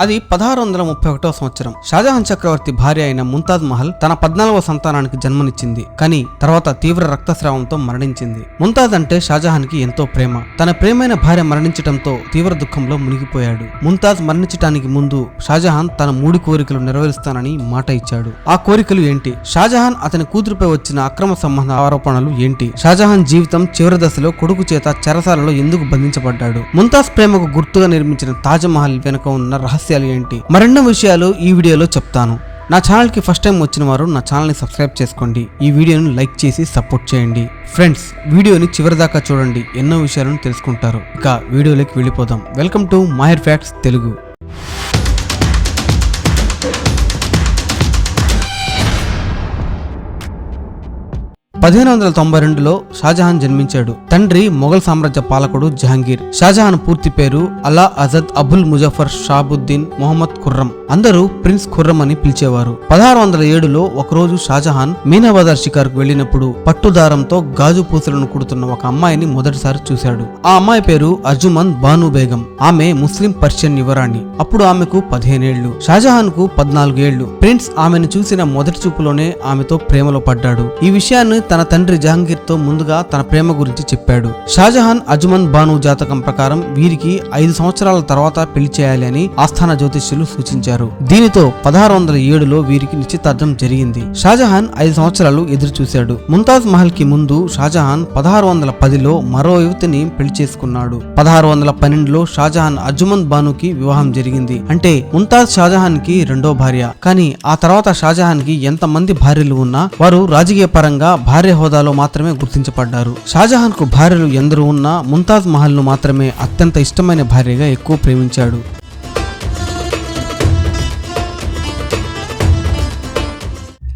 అది పదహారు వందల ముప్పై ఒకటో సంవత్సరం. షాజహాన్ చక్రవర్తి భార్య అయిన ముంతాజ్ మహల్ తన పద్నాలుగవ సంతానానికి జన్మనిచ్చింది. కానీ తర్వాత తీవ్ర రక్తస్రావంతో మరణించింది. ముంతాజ్ అంటే షాజహాన్కి ఎంతో ప్రేమ. తన ప్రేమైన భార్య మరణించడంతో తీవ్ర దుఃఖంలో మునిగిపోయాడు. ముంతాజ్ మరణించటానికి ముందు షాజహాన్ తన మూడు కోరికలు నెరవేరుస్తానని మాట ఇచ్చాడు. ఆ కోరికలు ఏంటి? షాజహాన్ అతని కూతురుపై వచ్చిన అక్రమ సంబంధ ఆరోపణలు ఏంటి? షాజహాన్ జీవితం చివరి దశలో కొడుకు చేత చెరసాలలో ఎందుకు బంధించబడ్డాడు? ముంతాజ్ ప్రేమకు గుర్తుగా నిర్మించిన తాజ్మహల్ వెనుక ఉన్న రహస్యాలు ఏంటి? మరెన్నో విషయాలు ఈ వీడియోలో చెప్తాను. నా ఛానల్కి ఫస్ట్ టైం వచ్చిన వారు నా ఛానల్ని సబ్స్క్రైబ్ చేసుకోండి. ఈ వీడియోను లైక్ చేసి సపోర్ట్ చేయండి. ఫ్రెండ్స్ వీడియోని చివరిదాకా చూడండి. ఎన్నో విషయాలను తెలుసుకుంటారు. ఇక వీడియోలోకి వెళ్ళిపోదాం. Welcome to Mahir facts Telugu. పదిహేను వందల తొంభై రెండులో షాజహాన్ జన్మించాడు. తండ్రి మొఘల్ సామ్రాజ్య పాలకుడు జహాంగీర్. షాజహాన్ పూర్తి పేరు అలా అజద్ అబుల్ ముజఫర్ షాబుద్దీన్ మొహమ్మద్ ఖుర్రం. అందరూ ప్రిన్స్ ఖుర్రం అని పిలిచేవారు. పదహారు వందల ఏడులో ఒకరోజు షాజహాన్ మీనాబజార్ షికార్కు వెళ్ళినప్పుడు పట్టుదారంతో గాజు పూసలను కుడుతున్న ఒక అమ్మాయిని మొదటిసారి చూశాడు. ఆ అమ్మాయి పేరు అర్జుమన్ బాను బేగం. ఆమె ముస్లిం పర్షియన్ యువరాణి. అప్పుడు ఆమెకు పదిహేనేళ్ళు షాజహాన్కు పద్నాలుగేళ్ళు ప్రిన్స్ ఆమెను చూసిన మొదటి చూపులోనే ఆమెతో ప్రేమలో పడ్డాడు. ఈ విషయాన్ని తన తండ్రి జహంగీర్తో ముందుగా తన ప్రేమ గురించి చెప్పాడు. షాజహాన్ అజ్మన్ బాను జాతకం ప్రకారం వీరికి ఐదు సంవత్సరాల తర్వాత పెళ్ళి చేయాలి అని ఆస్థాన జ్యోతిష్యులు సూచించారు. దీనితో పదహారు వందల ఏడులో వీరికి నిశ్చితార్థం జరిగింది. షాజహాన్ ఐదు సంవత్సరాలు ఎదురు చూశాడు ముంతాజ్ మహల్కి ముందు షాజహాన్ పదహారు వందల పదిలో మరో యువతిని పెళ్ళి చేసుకున్నాడు. పదహారు వందల పన్నెండులో షాజహాన్ అజ్మన్ బానుకి వివాహం జరిగింది. అంటే ముంతాజ్ షాజహాన్కి రెండో భార్య. కానీ ఆ తర్వాత షాజహాన్కి ఎంత మంది భార్యలు ఉన్నా వారు రాజకీయ పరంగా భార్య హోదాలో మాత్రమే గుర్తించబడ్డారు. షాజహాన్కు భార్యలు ఎందరూ ఉన్నా ముంతాజ్ మహల్ను మాత్రమే అత్యంత ఇష్టమైన భార్యగా ఎక్కువ ప్రేమించాడు.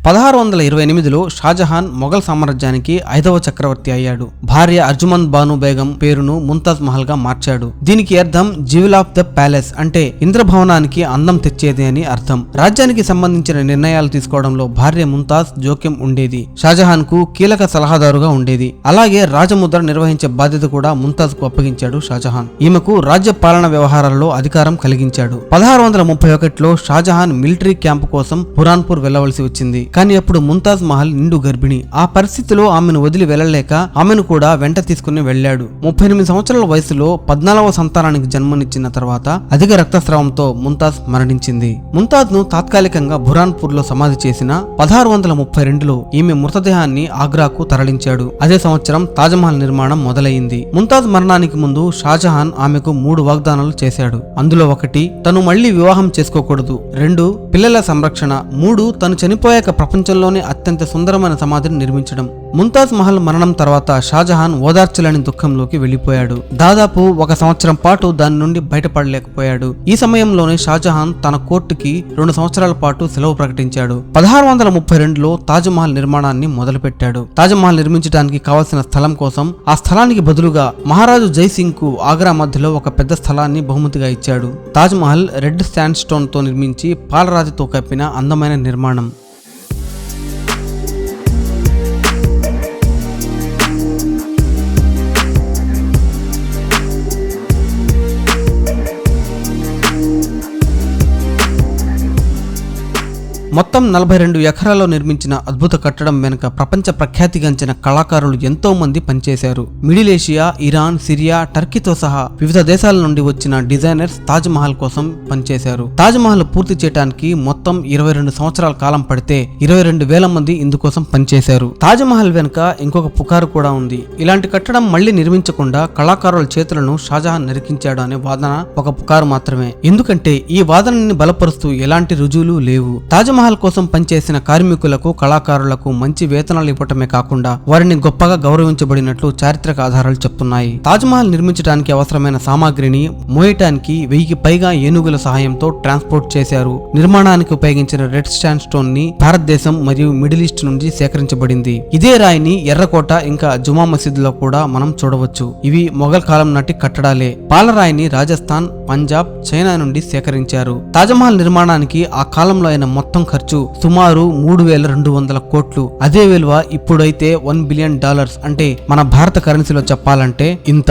పదహారు వందల ఇరవై ఎనిమిదిలో షాజహాన్ మొఘల్ సామ్రాజ్యానికి ఐదవ చక్రవర్తి అయ్యాడు. భార్య అర్జుమన్ బాను బేగం పేరును ముంతాజ్ మహల్గా మార్చాడు. దీనికి అర్థం జివిల్ ఆఫ్ ద ప్యాలెస్ అంటే ఇంద్రభవనానికి అందం తెచ్చేది అని అర్థం. రాజ్యానికి సంబంధించిన నిర్ణయాలు తీసుకోవడంలో భార్య ముంతాజ్ జోక్యం ఉండేది. షాజహాన్కు కీలక సలహాదారుగా ఉండేది. అలాగే రాజముద్ర నిర్వహించే బాధ్యత కూడా ముంతాజ్కు అప్పగించాడు షాజహాన్. ఈమెకు రాజ్య పాలన వ్యవహారాల్లో అధికారం కలిగించాడు. పదహారు వందల ముప్పై ఒకటిలో షాజహాన్ మిలిటరీ క్యాంపు కోసం పురాన్పూర్ వెళ్ళవలసి వచ్చింది. కానీ అప్పుడు ముంతాజ్ మహల్ నిండు గర్భిణి. ఆ పరిస్థితిలో ఆమెను వదిలి వెళ్ళలేక ఆమెను కూడా వెంట తీసుకుని వెళ్ళాడు. ముప్పై ఎనిమిది సంవత్సరాల వయసులో పద్నాలుగవ సంతానానికి జన్మనిచ్చిన తర్వాత అధిక రక్తస్రావంతో ముంతాజ్ మరణించింది. ముంతాజ్ను తాత్కాలికంగా బురాన్పూర్లో సమాధి చేసిన పదహారు వందల ముప్పై రెండులో ఈమె మృతదేహాన్ని ఆగ్రాకు తరలించాడు. అదే సంవత్సరం తాజ్మహల్ నిర్మాణం మొదలైంది ముంతాజ్ మరణానికి ముందు షాజహాన్ ఆమెకు మూడు వాగ్దానాలు చేశాడు. అందులో ఒకటి తను మళ్ళీ వివాహం చేసుకోకూడదు. రెండు పిల్లల సంరక్షణ. మూడు తను చనిపోయాక ప్రపంచంలోనే అత్యంత సుందరమైన సమాధిని నిర్మించడం. ముంతాజ్ మహల్ మరణం తర్వాత షాజహాన్ ఓదార్చలేని దుఃఖంలోకి వెళ్ళిపోయాడు దాదాపు ఒక సంవత్సరం పాటు దాని నుండి బయటపడలేకపోయాడు. ఈ సమయంలోనే షాజహాన్ తన కోర్టుకి రెండు సంవత్సరాల పాటు సెలవు ప్రకటించాడు. పదహారు వందల ముప్పై రెండులో తాజ్మహల్ నిర్మాణాన్ని మొదలుపెట్టాడు. తాజ్మహల్ నిర్మించడానికి కావలసిన స్థలం కోసం ఆ స్థలానికి బదులుగా మహారాజు జైసింగ్కు ఆగ్రా మధ్యలో ఒక పెద్ద స్థలాన్ని బహుమతిగా ఇచ్చాడు. తాజ్మహల్ రెడ్ శాండ్ స్టోన్తో నిర్మించి పాలరాతితో కప్పిన అందమైన నిర్మాణం. మొత్తం నలభై రెండు ఎకరాల్లో నిర్మించిన అద్భుత కట్టడం వెనుక ప్రపంచ ప్రఖ్యాతిగాంచిన కళాకారులు ఎంతో మంది పనిచేశారు. మిడిల్ ఏషియా ఇరాన్ సిరియా టర్కీతో సహా వివిధ దేశాల నుండి వచ్చిన డిజైనర్స్ తాజ్ మహల్ కోసం పనిచేశారు. తాజ్ మహల్ పూర్తి చేయడానికి మొత్తం ఇరవై రెండు సంవత్సరాల కాలం పడితే ఇరవై రెండు వేల మంది ఇందుకోసం పనిచేశారు. తాజ్ మహల్ వెనుక ఇంకొక పుకారు కూడా ఉంది. ఇలాంటి కట్టడం మళ్ళీ నిర్మించకుండా కళాకారుల చేతులను షాజహాన్ నరికించాడు అనే వాదన ఒక పుకారు మాత్రమే. ఎందుకంటే ఈ వాదనని బలపరుస్తూ ఎలాంటి రుజువులు లేవు. తాజ్ మహల్ కోసం పనిచేసిన కార్మికులకు కళాకారులకు మంచి వేతనాలు ఇవ్వటమే కాకుండా వారిని గొప్పగా గౌరవించబడినట్లు చారిత్రక ఆధారాలు చెప్తున్నాయి. తాజ్మహల్ నిర్మించడానికి అవసరమైన సామాగ్రిని మోయటానికి వెయ్యికి పైగా ఏనుగుల సహాయంతో ట్రాన్స్పోర్ట్ చేశారు. నిర్మాణానికి ఉపయోగించిన రెడ్ స్టాండ్ స్టోన్ని భారతదేశం మరియు మిడిల్ ఈస్ట్ నుంచి సేకరించబడింది. ఇదే రాయిని ఎర్రకోట ఇంకా జుమా మసీదులో కూడా మనం చూడవచ్చు. ఇవి మొఘల్ కాలం నాటి కట్టడాలే. పాలరాయిని రాజస్థాన్ పంజాబ్ చైనా నుండి సేకరించారు. తాజ్మహల్ నిర్మాణానికి ఆ కాలంలో అయిన మొత్తం ఖర్చు సుమారు మూడు వేల రెండు వందల కోట్లు. అదే విలువ ఇప్పుడైతే వన్ బిలియన్ డాలర్స్. అంటే మన భారత కరెన్సీలో చెప్పాలంటే ఇంత.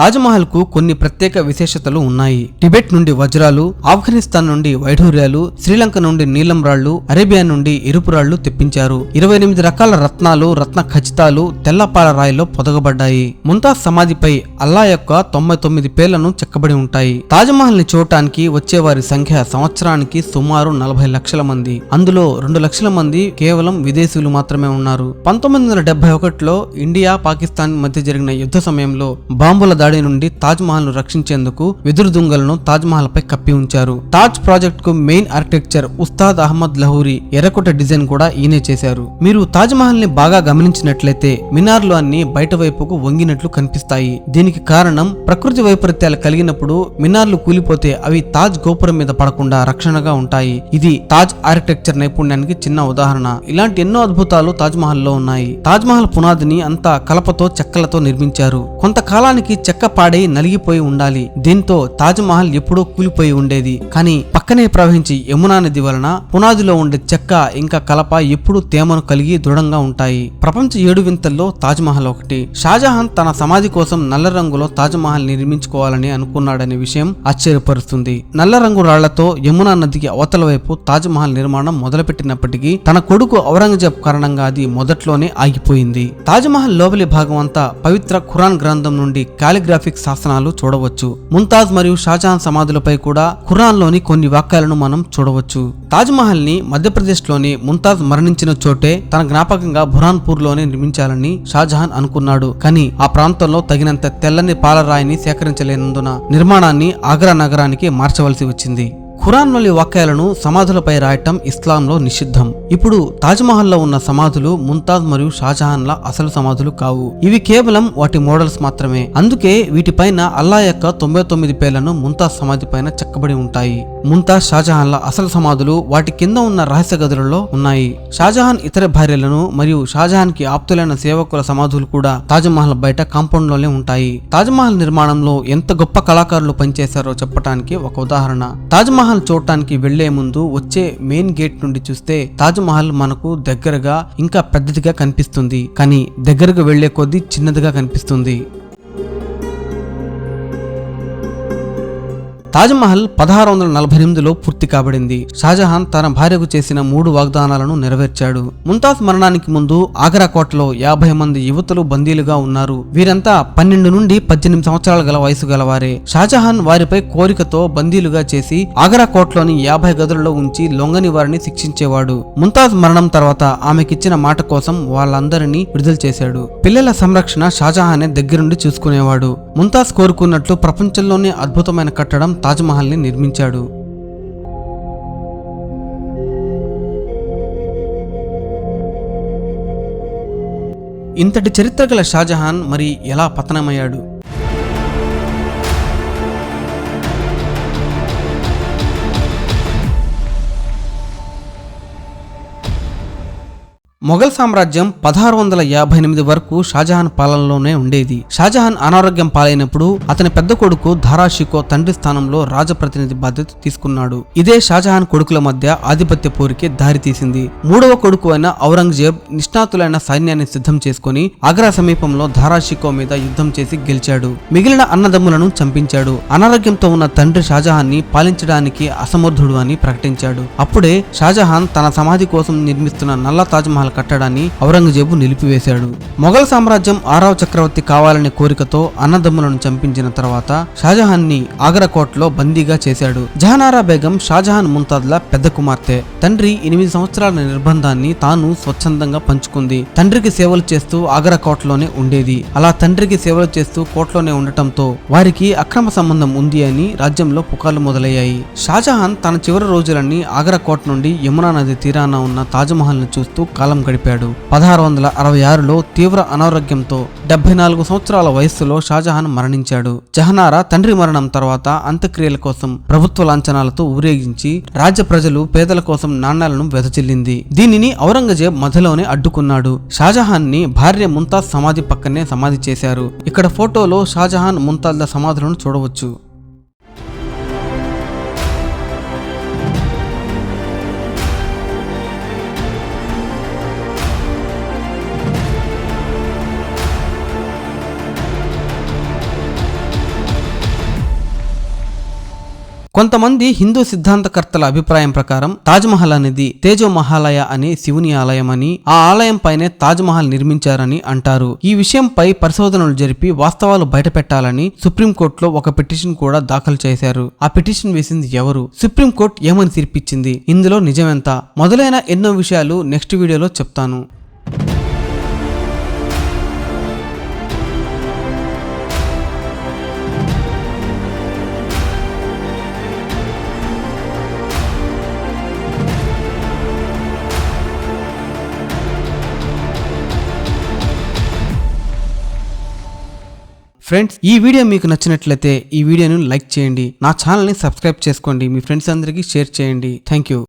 తాజ్మహల్కు కొన్ని ప్రత్యేక విశేషతలు ఉన్నాయి. టిబెట్ నుండి వజ్రాలు ఆఫ్ఘనిస్తాన్ నుండి వైఢూర్యాలు శ్రీలంక నుండి నీలం రాళ్ళు అరేబియా నుండి ఎరుపు రాళ్ళు తెప్పించారు. ఇరవై ఎనిమిది రకాల రత్నాలు రత్న ఖచ్చితాలు తెల్లపాల రాయిలో పొదగబడ్డాయి. ముంతాజ్ సమాధిపై అల్లా యొక్క తొంభై తొమ్మిది పేర్లను చెక్కబడి ఉంటాయి. తాజ్మహల్ని చూడటానికి వచ్చేవారి సంఖ్య సంవత్సరానికి సుమారు నలభై లక్షల మంది. అందులో రెండు లక్షల మంది కేవలం విదేశీయులు మాత్రమే ఉన్నారు. పంతొమ్మిది వందల డెబ్బై ఒకటిలో ఇండియా పాకిస్తాన్ మధ్య జరిగిన యుద్ధ సమయంలో బాంబుల దాడి నుండి తాజ్ మహల్ను రక్షించేందుకు వెదురు దుంగలను తాజ్ మహల్ పై కప్పి ఉంచారు. తాజ్ ప్రాజెక్ట్కు మెయిన్ ఆర్కిటెక్చర్ ఉస్తాద్ అహ్మద్ లహూరి ఎర్రకోట డిజైన్ కూడా ఈయనే చేశారు. మీరు తాజ్ మహల్ని బాగా గమనించినట్లయితే మినార్లు అన్ని బయట వైపుకు వంగినట్లు కనిపిస్తాయి. దీనికి కారణం ప్రకృతి వైపరీత్యాలు కలిగినప్పుడు మినార్లు కూలిపోతే అవి తాజ్ గోపురం మీద పడకుండా రక్షణగా ఉంటాయి. ఇది తాజ్ ఆర్కిటెక్చర్ నైపుణ్యానికి చిన్న ఉదాహరణ. ఇలాంటి ఎన్నో అద్భుతాలు తాజ్ మహల్లో ఉన్నాయి. తాజ్ మహల్ పునాదిని అంతా కలపతో చెక్కలతో నిర్మించారు. కొంతకాలానికి చెక్క పాడై నలిగిపోయి ఉండాలి. దీంతో తాజ్ మహల్ కూలిపోయి ఉండేది. కానీ పక్కనే ప్రవహించి యమునా నది వలన పునాదిలో ఉండే చెక్క ఇంకా కలప ఎప్పుడూ తేమను కలిగి దృఢంగా ఉంటాయి. ప్రపంచ ఏడు వింతల్లో తాజ్మహల్ ఒకటి. షాజహాన్ తన సమాధి కోసం నల్ల రంగులో తాజ్మహల్ నిర్మించుకోవాలని అనుకున్నాడనే విషయం ఆశ్చర్యపరుస్తుంది. నల్ల రంగు రాళ్ళతో యమునా నదికి అవతల వైపు తాజ్మహల్ నిర్మాణం మొదలుపెట్టినప్పటికీ తన కొడుకు ఔరంగజేబ్ కారణంగా అది మొదట్లోనే ఆగిపోయింది. తాజ్మహల్ లోపలి భాగం అంతా పవిత్ర ఖురాన్ గ్రంథం నుండి కాలిగ్రాఫిక్ శాసనాలు చూడవచ్చు. ముంతాజ్ మరియు షాజహాన్ సమాధులపై కూడా ఖురాన్లోని కొన్ని వాక్యాలను మనం చూడవచ్చు. తాజ్ మహల్ని మధ్యప్రదేశ్లోని ముంతాజ్ మరణించిన చోటే తన జ్ఞాపకంగా బురాన్పూర్లోనే నిర్మించాలని షాజహాన్ అనుకున్నాడు. కానీ ఆ ప్రాంతంలో తగినంత తెల్లని పాలరాయిని సేకరించలేనందున నిర్మాణాన్ని ఆగ్రా నగరానికి మార్చవలసి వచ్చింది. ఖురాన్లోని వాక్యాలను సమాధులపై రాయటం ఇస్లాంలో నిషిద్ధం. ఇప్పుడు తాజ్మహల్లో ఉన్న సమాధులు ముంతాజ్ మరియు షాజహాన్ల అసలు సమాధులు కావు. ఇవి కేవలం వాటి మోడల్స్ మాత్రమే. అందుకే వీటిపైన అల్లా యొక్క తొంభై తొమ్మిది పేర్లను ముంతాజ్ సమాధి పైన చెక్కబడి ఉంటాయి. ముంతాజ్ షాజహాన్ల అసలు సమాధులు వాటి కింద ఉన్న రహస్య గదులలో ఉన్నాయి. షాజహాన్ ఇతర భార్యలను మరియు షాజహాన్కి ఆప్తులైన సేవకుల సమాధులు కూడా తాజ్మహల్ బయట కాంపౌండ్లోనే ఉంటాయి. తాజ్మహల్ నిర్మాణంలో ఎంత గొప్ప కళాకారులు పనిచేశారో చెప్పడానికి ఒక ఉదాహరణ. తాజ్మహల్ చూడటానికి వెళ్ళే ముందు వచ్చే మెయిన్ గేట్ నుండి చూస్తే తాజ్మహల్ మనకు దగ్గరగా ఇంకా పెద్దదిగా కనిపిస్తుంది. కానీ దగ్గరకు వెళ్ళే కొద్దీ చిన్నదిగా కనిపిస్తుంది. తాజ్మహల్ పదహారు వందల నలభై ఎనిమిదిలో పూర్తి కాబడింది. షాజహాన్ తన భార్యకు చేసిన మూడు వాగ్దానాలను నెరవేర్చాడు. ముంతాజ్ మరణానికి ముందు ఆగ్రా కోటలో యాభై మంది యువతులు బందీలుగా ఉన్నారు. వీరంతా పన్నెండు నుండి పద్దెనిమిది సంవత్సరాల గల వయసు గలవారే. షాజహాన్ వారిపై కోరికతో బందీలుగా చేసి ఆగ్రా కోటలోని యాభై గదులలో ఉంచి లొంగని వారిని శిక్షించేవాడు. ముంతాజ్ మరణం తర్వాత ఆమెకిచ్చిన మాట కోసం వాళ్ళందరినీ విడుదల చేశాడు. పిల్లల సంరక్షణ షాజహానే దగ్గరుండి చూసుకునేవాడు. ముంతాజ్ కోరుకున్నట్లు ప్రపంచంలోనే అద్భుతమైన కట్టడం తాజ్మహల్ని నిర్మించాడు. ఇంతటి చరిత్ర గల షాజహాన్ మరి ఎలా పతనమయ్యాడు? మొఘల్ సామ్రాజ్యం పదహారు వందల యాభై ఎనిమిది వరకు షాజహాన్ పాలనలోనే ఉండేది. షాజహాన్ అనారోగ్యం పాలైనప్పుడు అతని పెద్ద కొడుకు ధారాషికో తండ్రి స్థానంలో రాజప్రతినిధి బాధ్యత తీసుకున్నాడు. ఇదే షాజహాన్ కొడుకుల మధ్య ఆధిపత్య పోరికి దారితీసింది మూడవ కొడుకు అయిన ఔరంగజేబ్ నిష్ణాతులైన సైన్యాన్ని సిద్ధం చేసుకుని ఆగ్రా సమీపంలో ధారాషికో మీద యుద్ధం చేసి గెలిచాడు. మిగిలిన అన్నదమ్ములను చంపించాడు. అనారోగ్యంతో ఉన్న తండ్రి షాజహాన్ని పాలించడానికి అసమర్థుడు అని ప్రకటించాడు. అప్పుడే షాజహాన్ తన సమాధి కోసం నిర్మిస్తున్న నల్ల తాజ్మహల్ కట్టడాన్ని ఔరంగజేబు నిలిపివేశాడు. మొఘల్ సామ్రాజ్యం ఆరవ చక్రవర్తి కావాలనే కోరికతో అన్నదమ్ములను చంపించిన తర్వాత షాజహాన్ని ఆగ్రా కోటలో బందీగా చేశాడు. జహనారా బేగం షాజహాన్ ముంతాజ్ల పెద్ద కుమార్తె. తండ్రి ఎనిమిది సంవత్సరాల నిర్బంధాన్ని తాను స్వచ్ఛందంగా పంచుకుంది. తండ్రికి సేవలు చేస్తూ ఆగ్రా కోటలోనే ఉండేది. అలా తండ్రికి సేవలు చేస్తూ కోటలోనే ఉండటంతో వారికి అక్రమ సంబంధం ఉంది అని రాజ్యంలో పుకార్లు మొదలయ్యాయి. షాజహాన్ తన చివరి రోజులన్నీ ఆగ్రా కోట నుండి యమునా నది తీరాన ఉన్న తాజ్మహల్ను చూస్తూ కాలం గడిపాడు. పదహారు వందల అరవై ఆరులో తీవ్ర అనారోగ్యంతో డెబ్బై నాలుగు సంవత్సరాల వయస్సులో షాజహాన్ మరణించాడు. జహనారా తండ్రి మరణం తర్వాత అంత్యక్రియల కోసం ప్రభుత్వ లాంఛనాలతో ఊరేగించి రాజ్య ప్రజలు పేదల కోసం నాణ్యాలను వెదచిల్లింది దీనిని ఔరంగజేబ్ మధ్యలోనే అడ్డుకున్నాడు. షాజహాన్ని భార్య ముంతాజ్ సమాధి పక్కనే సమాధి చేశారు. ఇక్కడ ఫోటోలో షాజహాన్ ముంతాజ్ల సమాధులను చూడవచ్చు. కొంతమంది హిందూ సిద్ధాంతకర్తల అభిప్రాయం ప్రకారం తాజ్మహల్ అనేది తేజో మహాలయ అనే శివుని ఆలయం అని ఆ ఆలయం పైనే తాజ్మహల్ నిర్మించారని అంటారు. ఈ విషయంపై పరిశోధనలు జరిపి వాస్తవాలు బయటపెట్టాలని సుప్రీంకోర్టులో ఒక పిటిషన్ కూడా దాఖలు చేశారు. ఆ పిటిషన్ వేసింది ఎవరు? సుప్రీంకోర్టు ఏమని తీర్పిచ్చింది? ఇందులో నిజమెంత? మొదలైన ఎన్నో విషయాలు నెక్స్ట్ వీడియోలో చెప్తాను. ఫ్రెండ్స్ ఈ వీడియో మీకు నచ్చినట్లయితే ఈ వీడియోను లైక్ చేయండి. నా ఛానల్ని సబ్స్క్రైబ్ చేసుకోండి. మీ ఫ్రెండ్స్ అందరికీ షేర్ చేయండి. Thank you